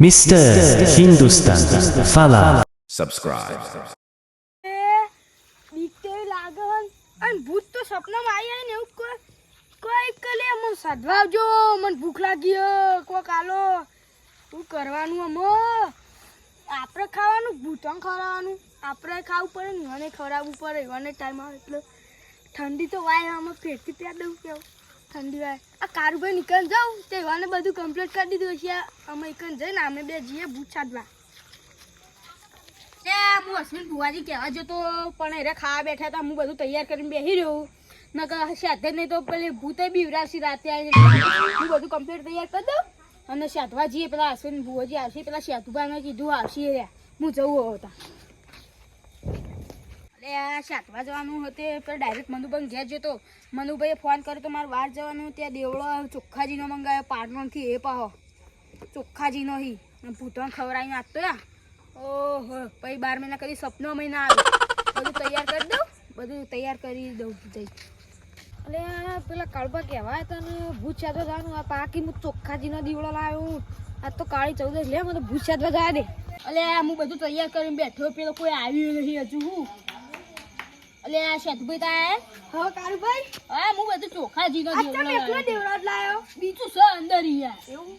Mr. Hindustan Fala. Subscribe. એ બીક તો એવી લાગે અને ભૂત તો સપનામાં આવી આવીને એવું કોઈ કોઈ કલે મને સાધવા આવજો મને ભૂખ લાગી હે. કોક આલો. શું કરવાનું અમ? આપણે ખાવાનું ભૂતણ ખવડાવવાનું? આપણે ખાવું પડે ને મને ખવડાવવું પડે. મને ટાઈમ આવે એટલે ઠંડી તો વાય આમાં ફેરથી પ્યા દઉં કેવું ઠંડી વાય. આ કારુભાઈ નીકળ જાઉં તે બધું કમ્પ્લીટ કરી દીધું છે અમે એકન જઈને અમે બે જઈએ ભૂત સાધવા. હું અશ્વિન ભુવાજી કહેવા જતો, પણ એને ખાવા બેઠા હતા, હું બધું તૈયાર કરીને બેસી રહ્યો. નકર સાધે નહીં તો પેલી ભૂતે બીવરાશી રાતે હું બધું કમ્પ્લીટ તૈયાર કરી દઉં અને સાધવા જઈએ. પેલા અશ્વિન ભુવાજી આવશે, પેલા સાધુભાઈને કીધું આવશે રહ્યા હું જવું હતા એટલે આ સાધવા જવાનું હતું પેલા ડાયરેક્ટ મનુભાઈ ઘેર જતો. મનુભાઈએ ફોન કર્યો તો મારે વાર જવાનું ત્યાં દેવળો ચોખ્ખાજીનો મંગાવ્યો પાટણથી એ પાહો. ચોખ્ખાજીનો હી. ભૂતણ ખવડાવીને આપતો યા. ઓહો, પછી બાર મહિના કદી સપનો મહિના આવે બધું તૈયાર કરી દઉં, બધું તૈયાર કરી દઉં, જઈ. એટલે પેલા કળબા કહેવાય તને, ભૂત સાધવા જવાનું. આ પાકી હું ચોખ્ખાજીનો દીવડો લાવ્યો આ તો કાળી ચૌદશ. લે, મને ભૂત સાધવા જવા દે. એટલે હું બધું તૈયાર કરીને બેઠો, પેલો કોઈ આવ્યું નહીં હજુ હું. એટલે આ શેતભાઈ તા હા? કાળુભાઈ હા હું બધું ચોખ્ખાજીનો દીવડો દેવડો લાયો? બીજું છે અંદર યાર. એવું?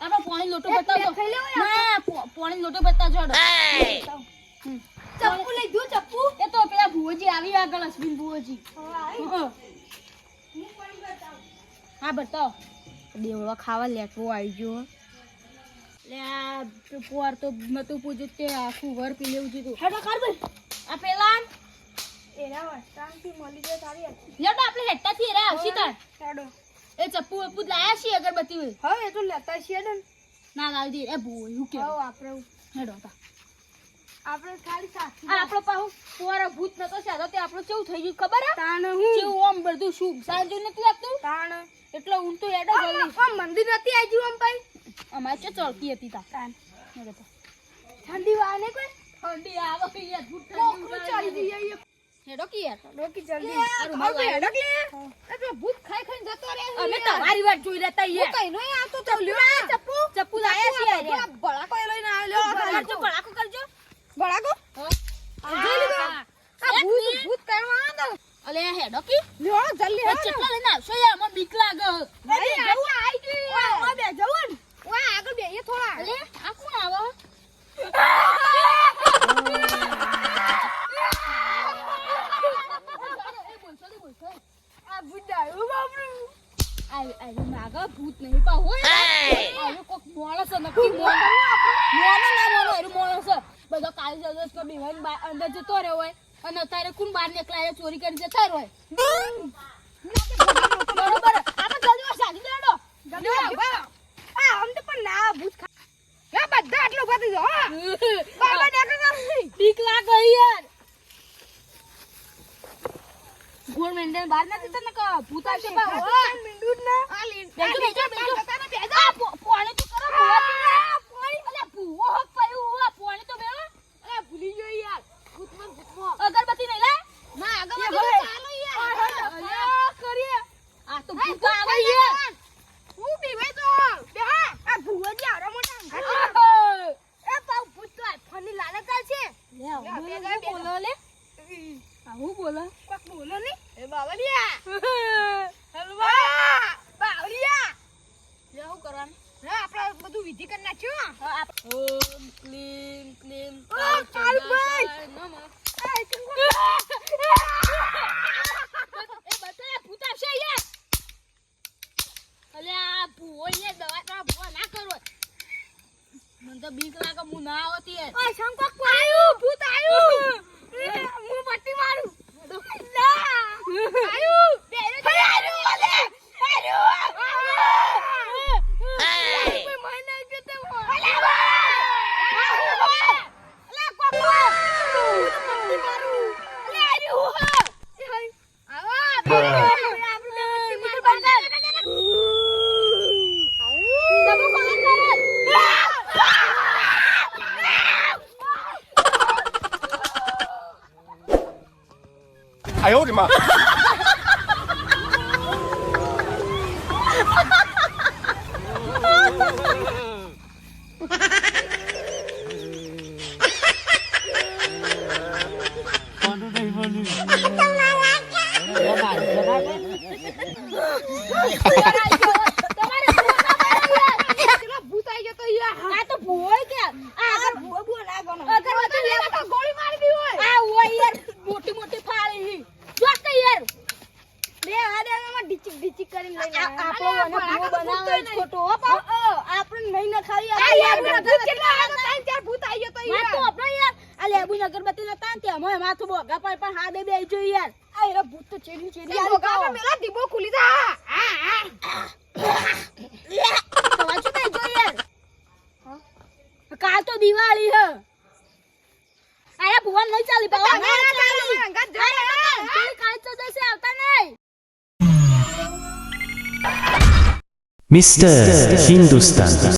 આપણે પાણી લોટો બતાવજો. ના પાણી લોટો બતાવજો ચપ્પુ લઈ દઉં ચપ્પુ? એ તો પેલા ભુવજી આવી આગળ અશ્વિન ભુવજી. હા. બતાવો. દેવળો ખાવા લેટવો આવી ગયો. લે આ પોર તો નતું પૂછ્યું તે આખું વર પી લેવું જોઈતું હા કર ભાઈ આ પેલા એના વસ્તાનથી મળી જાય તારી લેડો આપણે હેડતા થી એરા આવશી તાર. હેડો. એ ચપ્પુ વપ્પુ લાયા છીએ અગરબત્તી હોય. હવે એ તો લેતા છીએ ને. ના લાવી દે એ ભૂ એવું કે હવે આપણે હેડો તા. આપણે ખાલી સાથી આ આપણો પાહુ પોર ભૂત નતો સાદો તે આપણો કેવું થઈ ગયું ખબર હે? તાણ હું? કેવું આમ બધું શું સાંજો નથી લાગતું તાણ. એટલે હું તો હેડો જલ્દી. આમ મંદિર નથી આવી આમ ભાઈ? અમારે ચો ચડતી હતી તા. તાણ. હેડો તો. ઠંડી વાને કોઈ? ઠંડી આવે કે યાર ભૂત ઠંડી ચડી જઈએ હેડો કે યાર રોકી જલ્દી અરે હેડો કે અરે તો ભૂત ખાઈ ખાઈ જતો રે અમે તમારી વાત જોઈ રહેતા યાર કઈ નો આવતો તો લ્યો. ચપ્પુ ચપ્પુ લાયા છે યાર બળાકો લઈને આવ્યો કરજો બળાકો કરજો. બળાકો? આ ભૂત ભૂત કરવા આંદો અલે હેડો કી લ્યો જલ્દી હેડો ચપ્પલ લઈને આવશો યાર મને બીક લાગે. અરે જવું આઈ ગઈ ઓ બે જવું ઓ આગળ બે એ થોડા. અલે આ કોણ આવે આ બુડા ઓ બાપરું આય આય માગા ભૂત નહીં પા હોય આયો કોક મોણસ નક્કી મોણ મોણ ના મોણો એરું મોણસ બધો કાળી જગસ કો બીવાન અંદર જતો રહ્યો હોય. અને અત્યારે કોણ બહાર નીકળાય ચોરી કરી જતા રહ્યો બરોબર? આપણે જલ્દી સાજી દેડો. જલ્દી આ આમ તો પણ ના ભૂત ખા બધા આટલો બાબા બીક લાગે યાર. ગોળ મેંડલ બાર નથી તને ભૂતા છે બા મેંડુડ ના આ લીન બેજો બેજો તો કરો પોણી અલે ભૂવો હક પાયું આ પોણી તો બેવો અલે ભૂલી ગયો યાર ભૂતમાં ભૂતમાં અગરબત્તી નહીં લે ના અગરબત્તી ચાલો યાર અલે કરીએ આ તો ભૂતા આવે યાર હું પીવે તો બે આ ભૂવાજી આરો મોટા એ પાઉ ભૂત તો ફની લાલત છે લે હું બોલો લે આવું બોલો કોક બોલો ને એ બાવલિયા હલવા બાવલિયા લે હું કરવાનું લે આપણે બધું વિધિ કરી નાખ્યું ઓમ ક્લીમ ક્લીમ કાળભાઈ નમઃ. એ બતા ભૂત આવશે યાર અલે આ ભૂવો યાર દવા તો ભૂવો ના કરો મને તો બીક લાગે હું ના આવતી ઓય 哎呦我的妈！ખોટો હો પાવ. નહીં નખાવી આ લેબુનગર કેટલા આવ્યા ત્રણ ચાર ભૂત આઈ તો યાર. માથું આપણો યાર. આ લેબુની અગરબત્તી નતા ને તેમાં માથું બોગા પર પણ હા બે બે જો યાર. આ એરા ભૂત તો ચેડી ચેડી એ આવી ભોગામાં મેલા દીવો ખુલી જા. આ, આ. તમાર શું થઈ જો યાર? કાલ તો દિવાળી હ. આયા ભુવન નહીં ચાલી પાવા ના મિસ્ટર હિન્દુસ્તાન